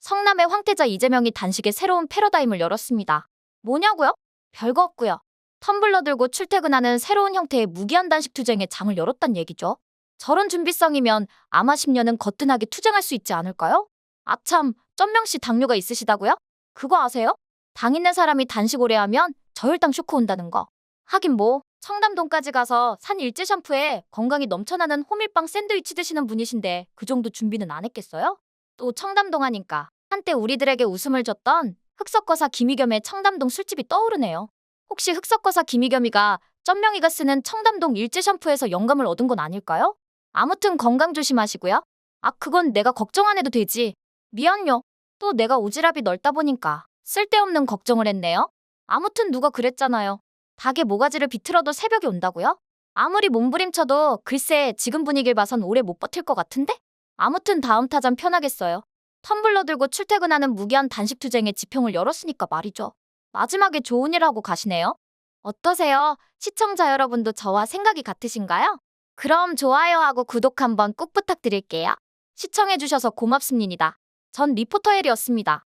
성남의 황태자 이재명이 단식의 새로운 패러다임을 열었습니다. 뭐냐고요? 별거 없고요. 텀블러 들고 출퇴근하는 새로운 형태의 무기한 단식 투쟁의 장을 열었단 얘기죠. 저런 준비성이면 아마 10년은 거뜬하게 투쟁할 수 있지 않을까요? 아참, 쩐명 씨 당뇨가 있으시다고요? 그거 아세요? 당 있는 사람이 단식 오래 하면 저혈당 쇼크 온다는 거. 하긴 뭐 청담동까지 가서 산 일제 샴푸에 건강이 넘쳐나는 호밀빵 샌드위치 드시는 분이신데 그 정도 준비는 안 했겠어요? 또 청담동 하니까 한때 우리들에게 웃음을 줬던 흑석거사 김희겸의 청담동 술집이 떠오르네요. 혹시 흑석거사 김희겸이가 쩐명이가 쓰는 청담동 일제 샴푸에서 영감을 얻은 건 아닐까요? 아무튼 건강 조심하시고요. 아 그건 내가 걱정 안 해도 되지. 미안요. 또 내가 오지랖이 넓다 보니까 쓸데없는 걱정을 했네요. 아무튼 누가 그랬잖아요. 닭의 모가지를 비틀어도 새벽이 온다고요? 아무리 몸부림쳐도 글쎄 지금 분위기를 봐선 오래 못 버틸 것 같은데? 아무튼 다음 타잔 편하겠어요. 텀블러 들고 출퇴근하는 무기한 단식 투쟁의 지평을 열었으니까 말이죠. 마지막에 좋은 일 하고 가시네요. 어떠세요? 시청자 여러분도 저와 생각이 같으신가요? 그럼 좋아요하고 구독 한번 꾹 부탁드릴게요. 시청해주셔서 고맙습니다. 전 리포터 헬이었습니다.